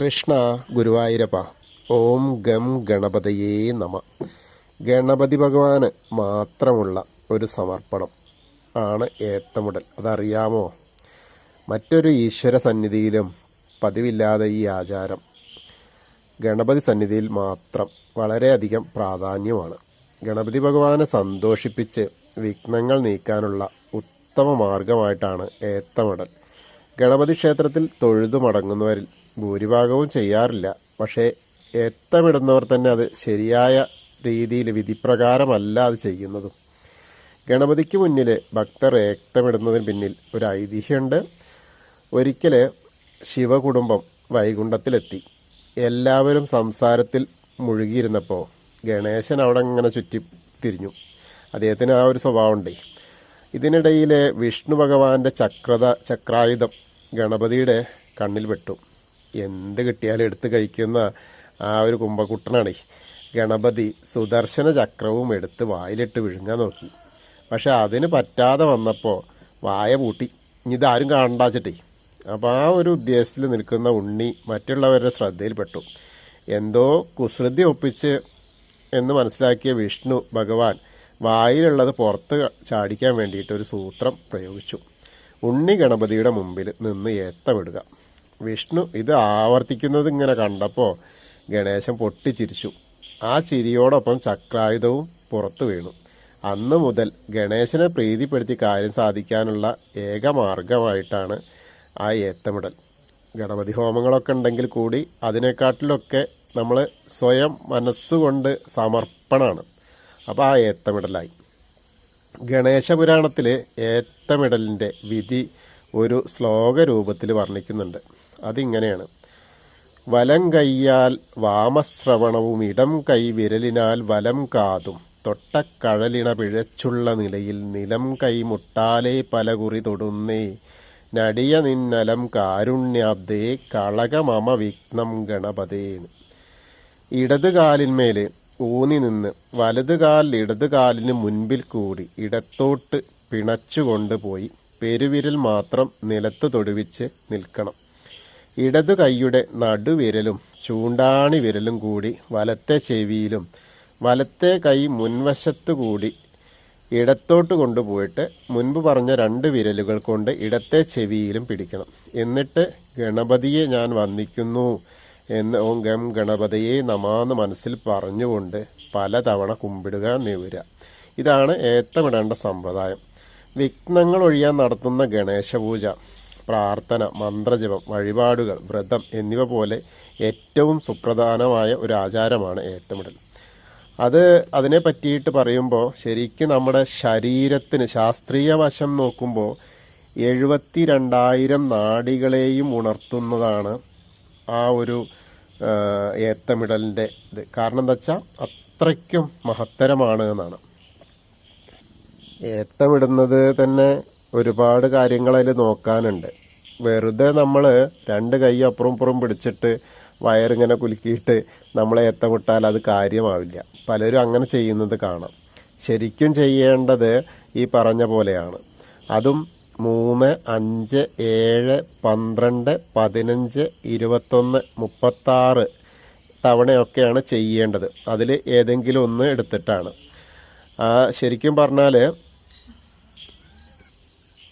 കൃഷ്ണ ഗുരുവായൂരപ്പ. ഓം gum ഗണപതയേ നമ. ഗണപതി ഭഗവാന് മാത്രമുള്ള ഒരു സമർപ്പണം ആണ് ഏത്തമുടൽ. അതറിയാമോ? മറ്റൊരു ഈശ്വര സന്നിധിയിലും പതിവില്ലാതെ ഈ ആചാരം. ഗണപതി സന്നിധിയിൽ മാത്രം വളരെയധികം പ്രാധാന്യമാണ്. ഗണപതി ഭഗവാനെ സന്തോഷിപ്പിച്ച് വിഘ്നങ്ങൾ നീക്കാനുള്ള ഉത്തമ മാർഗമായിട്ടാണ് ഏത്തമിടൽ. ഗണപതി ക്ഷേത്രത്തിൽ തൊഴുതു മടങ്ങുന്നവരിൽ ഭൂരിഭാഗവും ചെയ്യാറില്ല. പക്ഷേ എത്തമിടുന്നവർ തന്നെ അത് ശരിയായ രീതിയിൽ വിധിപ്രകാരമല്ല അത് ചെയ്യുന്നതും. ഗണപതിക്ക് മുന്നിൽ ഭക്തർ രക്തമിടുന്നതിന് പിന്നിൽ ഒരു ഐതിഹ്യമുണ്ട്. ഒരിക്കൽ ശിവകുടുംബം വൈകുണ്ഠത്തിലെത്തി. എല്ലാവരും സംസാരത്തിൽ മുഴുകിയിരുന്നപ്പോൾ ഗണേശൻ അവിടെ ഇങ്ങനെ ചുറ്റി തിരിഞ്ഞു. അദ്ദേഹത്തിന് ആ ഒരു സ്വഭാവമുണ്ടേ. ഇതിനിടയിൽ വിഷ്ണു ഭഗവാന്റെ ചക്രത ചക്രായുധം ഗണപതിയുടെ കണ്ണിൽ പെട്ടു എന്ത് കിട്ടിയാലും എടുത്ത് കഴിക്കുന്ന ആ ഒരു കുംഭക്കുട്ടനാണ്. ഗണപതി സുദർശന ചക്രവും എടുത്ത് വായിലിട്ട് വിഴുങ്ങാൻ നോക്കി. പക്ഷെ അതിന് പറ്റാതെ വന്നപ്പോൾ വായ പൂട്ടി. ഇതാരും കാണണ്ടാച്ചിട്ടേ അപ്പോൾ ആ ഒരു ഉദ്ദേശത്തിൽ നിൽക്കുന്ന ഉണ്ണി മറ്റുള്ളവരുടെ ശ്രദ്ധയിൽപ്പെട്ടു. എന്തോ കുസൃതി ഒപ്പിച്ച് എന്ന് മനസ്സിലാക്കിയ വിഷ്ണു ഭഗവാൻ വായിലുള്ളത് പുറത്ത് ചാടിക്കാൻ വേണ്ടിയിട്ട് ഒരു സൂത്രം പ്രയോഗിച്ചു. ഉണ്ണി ഗണപതിയുടെ മുമ്പിൽ നിന്ന് ഏത്തമിടുക. വിഷ്ണു ഇത് ആവർത്തിക്കുന്നത് ഇങ്ങനെ കണ്ടപ്പോൾ ഗണേശൻ പൊട്ടിച്ചിരിച്ചു. ആ ചിരിയോടൊപ്പം ചക്രായുധവും പുറത്തു വീണു. അന്ന് മുതൽ ഗണേശനെ പ്രീതിപ്പെടുത്തി കാര്യം സാധിക്കാനുള്ള ഏക മാർഗമായിട്ടാണ് ആ ഏത്തമിടൽ. ഗണപതി ഹോമങ്ങളൊക്കെ ഉണ്ടെങ്കിൽ കൂടി അതിനെക്കാട്ടിലൊക്കെ നമ്മൾ സ്വയം മനസ്സുകൊണ്ട് സമർപ്പണമാണ് അപ്പോൾ ആ ഏത്തമിടലായി. ഗണേശപുരാണത്തിൽ ഏത്തമിടലിന്റെ വിധി ഒരു ശ്ലോക രൂപത്തിൽ വർണിക്കുന്നുണ്ട്. അതിങ്ങനെയാണ്. വലം കൈയാൽ വാമശ്രവണവും ഇടം കൈ വിരലിനാൽ വലം കാതും തൊട്ടക്കഴലിണ പിഴച്ചുള്ള നിലയിൽ നിലം കൈ മുട്ടാലേ പലകുറി തൊടുന്നേ നടിയ നിന്നലം കാരുണ്യാബ്ദേ കളകമമ വിഘ്നം ഗണപതേന്ന്. ഇടത് കാലിന്മേൽ ഊന്നി നിന്ന് വലത് കാലിൽ ഇടത് കാലിന് മുൻപിൽ കൂടി ഇടത്തോട്ട് പിണച്ചുകൊണ്ട് പോയി പെരുവിരൽ മാത്രം നിലത്ത് തൊടുവിച്ച് നിൽക്കണം. ഇടതു കൈയുടെ നടുവിരലും ചൂണ്ടാണി വിരലും കൂടി വലത്തെ ചെവിയിലും വലത്തെ കൈ മുൻവശത്തു കൂടി ഇടത്തോട്ട് കൊണ്ടുപോയിട്ട് മുൻപ് പറഞ്ഞ രണ്ട് വിരലുകൾ കൊണ്ട് ഇടത്തെ ചെവിയിലും പിടിക്കണം. എന്നിട്ട് ഗണപതിയെ ഞാൻ വന്ദിക്കുന്നു. എന്ന് ഓം ഗം ഗണപതിയെ നമാന്ന് മനസ്സിൽ പറഞ്ഞുകൊണ്ട് പലതവണ കുമ്പിടുക നിവരുക ഇതാണ് ഏത്തമിടേണ്ട സമ്പ്രദായം. വിഘ്നങ്ങൾ ഒഴിയാൻ നടത്തുന്ന ഗണേശ പൂജ പ്രാർത്ഥന മന്ത്രജപം വഴിപാടുകൾ വ്രതം എന്നിവ പോലെ ഏറ്റവും സുപ്രധാനമായ ഒരു ആചാരമാണ് ഏത്തമിടൽ അത് അതിനെ പറ്റിയിട്ട് പറയുമ്പോൾ ശരിക്കും നമ്മുടെ ശരീരത്തിന് ശാസ്ത്രീയ വശം നോക്കുമ്പോൾ എഴുപത്തി രണ്ടായിരം നാടികളെയും ഉണർത്തുന്നതാണ് ആ ഒരു ഏത്തമിടലിന്റെ ഇത്. കാരണം എന്താ വെച്ചാൽ അത്രയ്ക്കും മഹത്തരമാണ് എന്നാണ്. ഏത്തമിടുന്നത് തന്നെ ഒരുപാട് കാര്യങ്ങളതിൽ നോക്കാനുണ്ട്. വെറുതെ നമ്മൾ രണ്ട് കൈ അപ്പുറം ഇപ്പുറം പിടിച്ചിട്ട് വയറിങ്ങനെ കുലുക്കിയിട്ട് നമ്മൾ ഏത്തമിട്ടാൽ അത് കാര്യമാവില്ല. പലരും അങ്ങനെ ചെയ്യുന്നത് കാണാം. ശരിക്കും ചെയ്യേണ്ടത് ഈ പറഞ്ഞ പോലെയാണ്. അതും മൂന്ന് അഞ്ച് ഏഴ് പന്ത്രണ്ട് പതിനഞ്ച് ഇരുപത്തൊന്ന് മുപ്പത്താറ് തവണയൊക്കെയാണ് ചെയ്യേണ്ടത്. അതിൽ ഏതെങ്കിലും ഒന്ന് എടുത്തിട്ടാണ്. ശരിക്കും പറഞ്ഞാൽ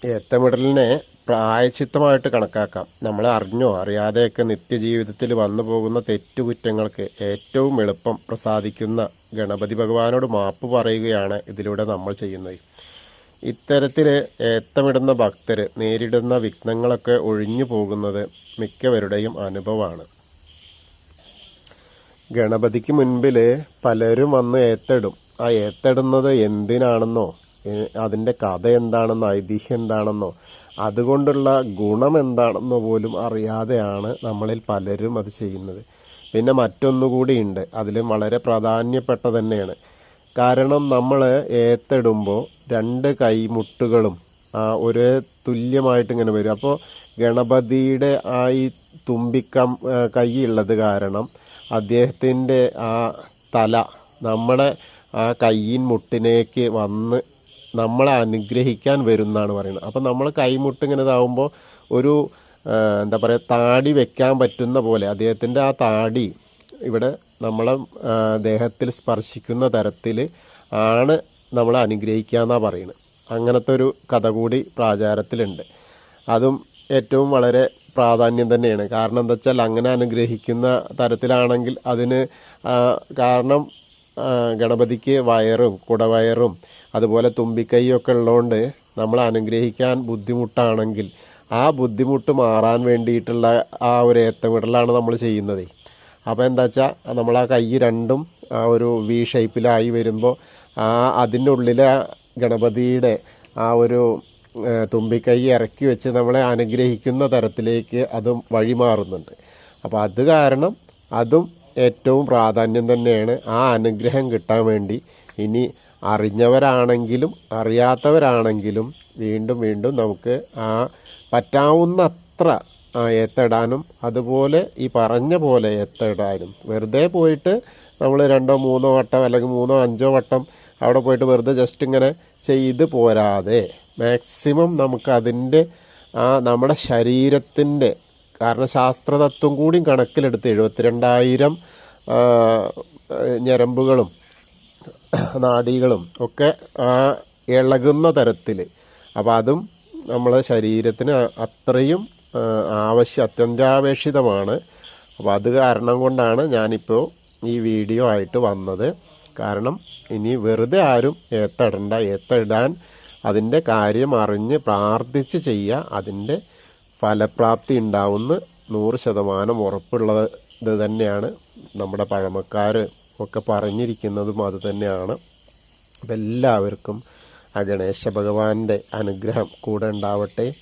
ഏത്തമിടലിനെ പ്രായച്ചിത്തമായിട്ട് കണക്കാക്കാം. നമ്മൾ അറിഞ്ഞോ? അറിയാതെയൊക്കെ നിത്യജീവിതത്തിൽ വന്നു പോകുന്ന തെറ്റുകുറ്റങ്ങൾക്ക് ഏറ്റവും എളുപ്പം പ്രസാദിക്കുന്ന ഗണപതി ഭഗവാനോട് മാപ്പ് പറയുകയാണ് ഇതിലൂടെ നമ്മൾ ചെയ്യുന്നത്. ഇത്തരത്തിൽ ഏത്തമിടുന്ന ഭക്തർ നേരിടുന്ന വിഘ്നങ്ങളൊക്കെ ഒഴിഞ്ഞു പോകുന്നത് മിക്കവരുടെയും അനുഭവമാണ്. ഗണപതിക്ക് മുൻപിൽ പലരും വന്ന് ഏത്തടും. ആ ഏത്തടുന്നത് എന്തിനാണെന്നോ അതിന്റെ കഥ എന്താണെന്നോ ഐതിഹ്യം എന്താണെന്നോ അതുകൊണ്ടുള്ള ഗുണം എന്താണെന്നോ പോലും അറിയാതെയാണ് നമ്മളിൽ പലരും അത് ചെയ്യുന്നത്. പിന്നെ മറ്റൊന്നുകൂടിയുണ്ട് അതിലും വളരെ പ്രാധാന്യപ്പെട്ട തന്നെയാണ്. കാരണം നമ്മൾ ഏത്തിടുമ്പോൾ രണ്ട് കൈമുട്ടുകളും ഒരേ തുല്യമായിട്ട് ഇങ്ങനെ വരും. അപ്പോൾ ഗണപതിയുടെ ആ ഈ തുമ്പിക്കം കൈയുള്ളത് കാരണം അദ്ദേഹത്തിന്റെ ആ തല നമ്മുടെ ആ കയ്യിൻ മുട്ടിനേക്ക് വന്ന് നമ്മളെ അനുഗ്രഹിക്കാൻ വരുന്നതാണ് പറയുന്നത്. അപ്പം നമ്മൾ കൈമുട്ട് ഇങ്ങനെ ഇതാവുമ്പോൾ ഒരു എന്താ പറയുക താടി വെക്കാൻ പറ്റുന്ന പോലെ അദ്ദേഹത്തിന്റെ ആ താടി ഇവിടെ നമ്മളെ ദേഹത്തിൽ സ്പർശിക്കുന്ന തരത്തിൽ ആണ് നമ്മളെ അനുഗ്രഹിക്കുക എന്നാണ് പറയുന്നത്. അങ്ങനത്തെ ഒരു കഥ കൂടി പ്രാചാരത്തിലുണ്ട്. അതും ഏറ്റവും വളരെ പ്രാധാന്യം തന്നെയാണ്. കാരണം എന്താ വെച്ചാൽ അങ്ങനെ അനുഗ്രഹിക്കുന്ന തരത്തിലാണെങ്കിൽ അതിന് കാരണം ഗണപതിക്ക് വയറും കുടവയറും അതുപോലെ തുമ്പിക്കൈയൊക്കെ ഉള്ളതുകൊണ്ട് നമ്മൾ അനുഗ്രഹിക്കാൻ ബുദ്ധിമുട്ടാണെങ്കിൽ ആ ബുദ്ധിമുട്ട് മാറാൻ വേണ്ടിയിട്ടുള്ള ആ ഒരു ഏത്തമിടലാണ് നമ്മൾ ചെയ്യുന്നത്. അപ്പോൾ എന്താ വെച്ചാൽ നമ്മൾ ആ കൈ രണ്ടും ആ ഒരു വി ഷേപ്പിലായി വരുമ്പോൾ ആ അതിന്റെ ഉള്ളിലെ ഗണപതിയുടെ ആ ഒരു തുമ്പിക്കൈ ഇറക്കി വെച്ച് നമ്മളെ അനുഗ്രഹിക്കുന്ന തരത്തിലേക്ക് അതും വഴിമാറുന്നുണ്ട്. അപ്പോൾ അത് കാരണം അതും ഏറ്റവും പ്രാധാന്യം തന്നെയാണ് ആ അനുഗ്രഹം കിട്ടാൻ വേണ്ടി. ഇനി അറിഞ്ഞവരാണെങ്കിലും അറിയാത്തവരാണെങ്കിലും വീണ്ടും വീണ്ടും നമുക്ക് ആ പറ്റാവുന്നത്ര എത്തിടാനും അതുപോലെ ഈ പറഞ്ഞ പോലെ എത്തിടാനും. വെറുതെ പോയിട്ട് നമ്മൾ രണ്ടോ മൂന്നോ വട്ടം അല്ലെങ്കിൽ മൂന്നോ അഞ്ചോ വട്ടം അവിടെ പോയിട്ട് വെറുതെ ജസ്റ്റ് ഇങ്ങനെ ചെയ്ത് പോരാതെ. മാക്സിമം നമുക്ക് അതിന്റെ ആ നമ്മുടെ ശരീരത്തിന്റെ കാരണം ശാസ്ത്രതത്വം കൂടി കണക്കിലെടുത്ത് എഴുപത്തിരണ്ടായിരം ഞരമ്പുകളും നാഡികളും ഒക്കെ ഇളകുന്ന തരത്തിൽ അപ്പോൾ അതും നമ്മളെ ശരീരത്തിന് അത്രയും ആവശ്യ അത്യന്താപേക്ഷിതമാണ്. അപ്പോൾ അത് കാരണം കൊണ്ടാണ് ഞാനിപ്പോൾ ഈ വീഡിയോ ആയിട്ട് വന്നത്. കാരണം ഇനി വെറുതെ ആരും ഏത്തടണ്ട ഏത്തയിടാൻ അതിന്റെ കാര്യം അറിഞ്ഞ് പ്രാർത്ഥിച്ച് ചെയ്യുക അതിന്റെ ഫലപ്രാപ്തി ഉണ്ടാവുന്ന നൂറ് ശതമാനം ഉറപ്പുള്ളത് തന്നെയാണ്. നമ്മുടെ പഴമക്കാർ ഒക്കെ പറഞ്ഞിരിക്കുന്നതും അത് തന്നെയാണ്. അപ്പം എല്ലാവർക്കും ആ ഗണേശ ഭഗവാന്റെ അനുഗ്രഹം കൂടെ ഉണ്ടാവട്ടെ.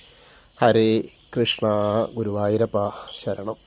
ഹരേ കൃഷ്ണ ഗുരുവായൂരപ്പ ശരണം.